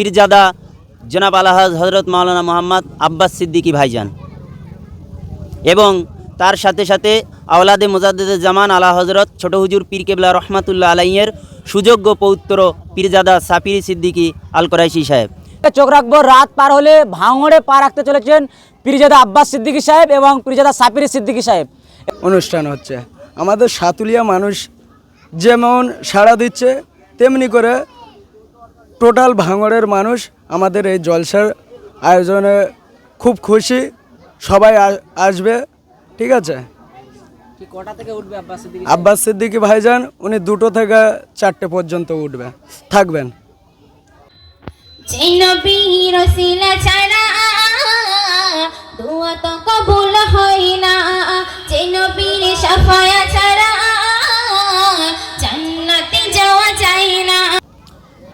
পীরজাদা জনাব আলহাজ হজরত মাওলানা মোহাম্মদ আব্বাস সিদ্দিকী ভাইজান এবং তার সাথে সাথে আওলাদে মুজাদ্দেদ জামান আলা হজরত ছোট হুজুর পীর কেবলা রহমাতুল্লাহ আলাইয়ের সুযোগ্য পৌত্র পীরজাদা সাপির সিদ্দিকী আল কোরাইশি সাহেব চোখ রাখব রাত পার হলে ভাঙড়ে পা রাখতে চলেছেন পীরজাদা আব্বাস সিদ্দিকী সাহেব এবং পীরজাদা সাপির সিদ্দিকী সাহেব। অনুষ্ঠান হচ্ছে। আমাদের সাতুলিয়া মানুষ যেমন সাড়া দিচ্ছে তেমনি করে টোটাল ভাঙড়ের মানুষ আমাদের এই জলসার আয়োজনে খুব খুশি। সবাই আসবে ঠিক আছে? কটা থেকে উঠবে আব্বাস সিদ্দিকী সিদ্দিকি ভাইজান উনি দুটো থেকে চারটে পর্যন্ত উঠবে। থাকবেন। দোয়া তো কবুল হয় না। যে নবীর সাফায়া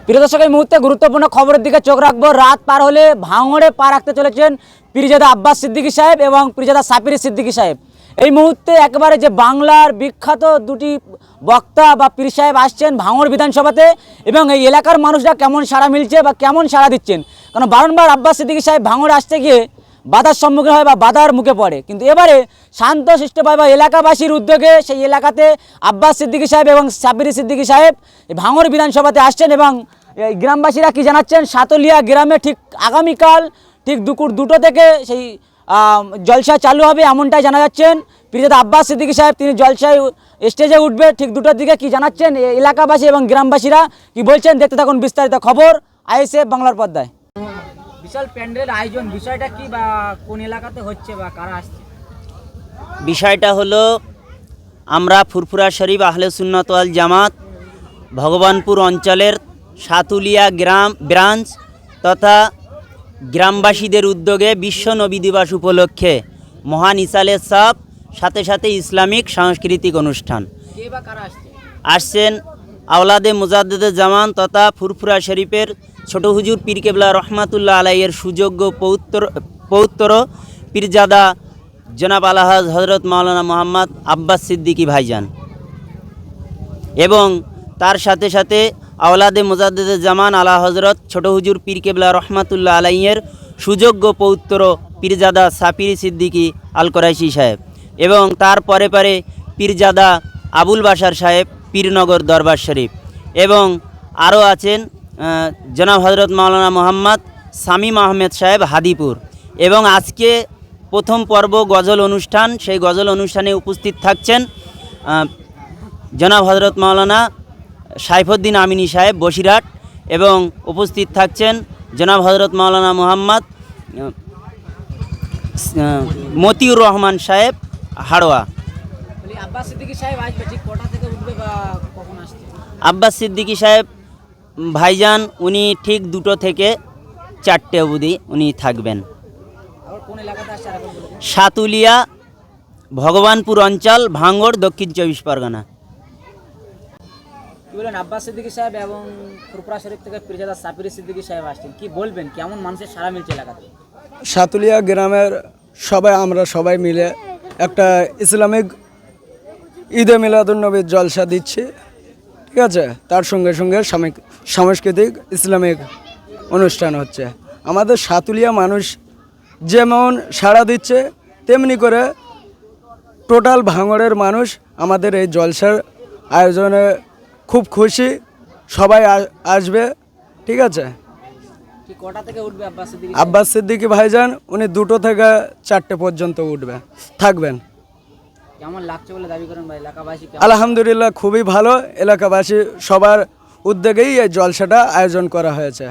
প্রিয় দর্শক, এই মুহূর্তে গুরুত্বপূর্ণ খবরের দিকে চোখ রাখব। রাত পার হলে ভাঙড়ে পা রাখতে চলেছেন পিরিজাদা আব্বাস সিদ্দিকী সাহেব এবং পিরিজাদা সাপির সিদ্দিকী সাহেব। এই মুহূর্তে একেবারে যে বাংলার বিখ্যাত দুটি বক্তা বা পীর সাহেব আসছেন ভাঙড় বিধানসভাতে এবং এই এলাকার মানুষরা কেমন সাড়া মিলছে বা কেমন সাড়া দিচ্ছেন? কারণ বারংবার আব্বাস সিদ্দিকী সাহেব ভাঙড়ে আসতে গিয়ে বাধার সম্মুখীন হয় বা বাধার মুখে পড়ে। কিন্তু এবারে শান্ত শিষ্টভাবে বা এলাকাবাসীর উদ্যোগে সেই এলাকাতে আব্বাস সিদ্দিকী সাহেব এবং সাবিরি সিদ্দিকী সাহেব ভাঙড় বিধানসভাতে আসছেন এবং গ্রামবাসীরা কি জানাচ্ছেন? সাতলিয়া গ্রামে ঠিক আগামীকাল ঠিক দুপুর দুটো থেকে সেই জলসা চালু হবে এমনটাই জানা যাচ্ছেন। পিরিজাদা আব্বাস সিদ্দিকী সাহেব তিনি জলসায় স্টেজে উঠবে। ঠিক দুটোর দিকে কি জানাচ্ছেন এলাকাবাসী এবং গ্রামবাসীরা? কি বলছেন? দেখতে থাকুন বিস্তারিত খবর আইএসএফ বাংলার পর্দায়। বিশাল প্যান্ডেল আয়োজন বিষয়টা কি বা কোন এলাকাতে হচ্ছে বা কারা আসছে? বিষয়টা হলো আমরা ফুরফুরা শরীফ আহলে সুন্নত ওয়াল জামাত ভগবানপুর অঞ্চলের সাতুলিয়া গ্রাম, ব্রাঞ্চ তথা গ্রামবাসীদের উদ্যোগে বিশ্ব নবী দিবস উপলক্ষে মহান ইসালের সাপ সাথে সাথে ইসলামিক সাংস্কৃতিক অনুষ্ঠান। আসছেন আওলাদে মুজাদ্দেদে জামান তথা ফুরফুরা শরীফের ছোট হুজুর পীর কেবলা রহমাতুল্লাহ আলাইয়ের সুযোগ্য পৌত্র পৌত্র পীরজাদা জনাব আলহাজ হজরত মাওলানা মোহাম্মদ আব্বাস সিদ্দিকী ভাইজান। এবং তার সাথে সাথে আওলাদে মুজাদ্দেদে জামান আলা হজরত ছোট হুজুর পীর কেবলা রহমাতুল্লাহ আলাইয়ের সুযোগ্য পৌত্র পীরজাদা সাপির সিদ্দিকী আল কোরাইশি সাহেব এবং তার পরে পরে পীরজাদা আবুল বাসার সাহেব পীরনগর দরবার শরীফ এবং আরও আছেন জনাব হজরত মাওলানা মোহাম্মদ সামিম আহমেদ সাহেব হাদিপুর এবং আজকে প্রথম পর্ব গজল অনুষ্ঠান, সেই গজল অনুষ্ঠানে উপস্থিত থাকছেন জনাব হজরত মাওলানা সাইফুদ্দিন আমিনী সাহেব বসিরহাট এবং উপস্থিত থাকছেন জনাব হজরত মাওলানা মোহাম্মদ মতিউর রহমান সাহেব হাড়োয়া। আব্বাস সিদ্দিকী সাহেব ভাইজান উনি ঠিক দুটো থেকে চারটে অবধি উনি থাকবেন। সাতুলিয়া ভগবানপুর অঞ্চল ভাঙ্গড় দক্ষিণ চব্বিশ পরগনা। বলেন, আব্বাস সিদ্দিকী সাহেব এবং ফুরপুরা শরীফ থেকে পিরজাদা সাপিরি সিদ্দিকী সাহেব আসছেন, কি বলবেন? কেমন মানুষের সারা মিলছে এলাকাতে? সাতুলিয়া গ্রামের সবাই, আমরা সবাই মিলে একটা ইসলামিক ঈদে মিলাদুন্নবীর জলসা দিচ্ছি, ঠিক আছে? তার সঙ্গে সঙ্গে সাংস্কৃতিক ইসলামিক অনুষ্ঠান হচ্ছে। আমাদের সাতুলিয়া মানুষ যেমন সাড়া দিচ্ছে, তেমনি করে টোটাল ভাঙড়ের মানুষ আমাদের এই জলসার আয়োজনে খুব খুশি সবাই আসবে ঠিক আছে? আব্বাস সিদ্দিকী ভাই সিদ্দিকি ভাইজান উনি দুটো থেকে চারটে পর্যন্ত উঠবে থাকবেন। কেমন লাগছে বলে দাবি করেন বা এলাকাবাসী কেমন? আলহামদুলিল্লাহ খুবই ভালো। এলাকাবাসী সবার উদ্যোগেই এই জলসাটা আয়োজন করা হয়েছে।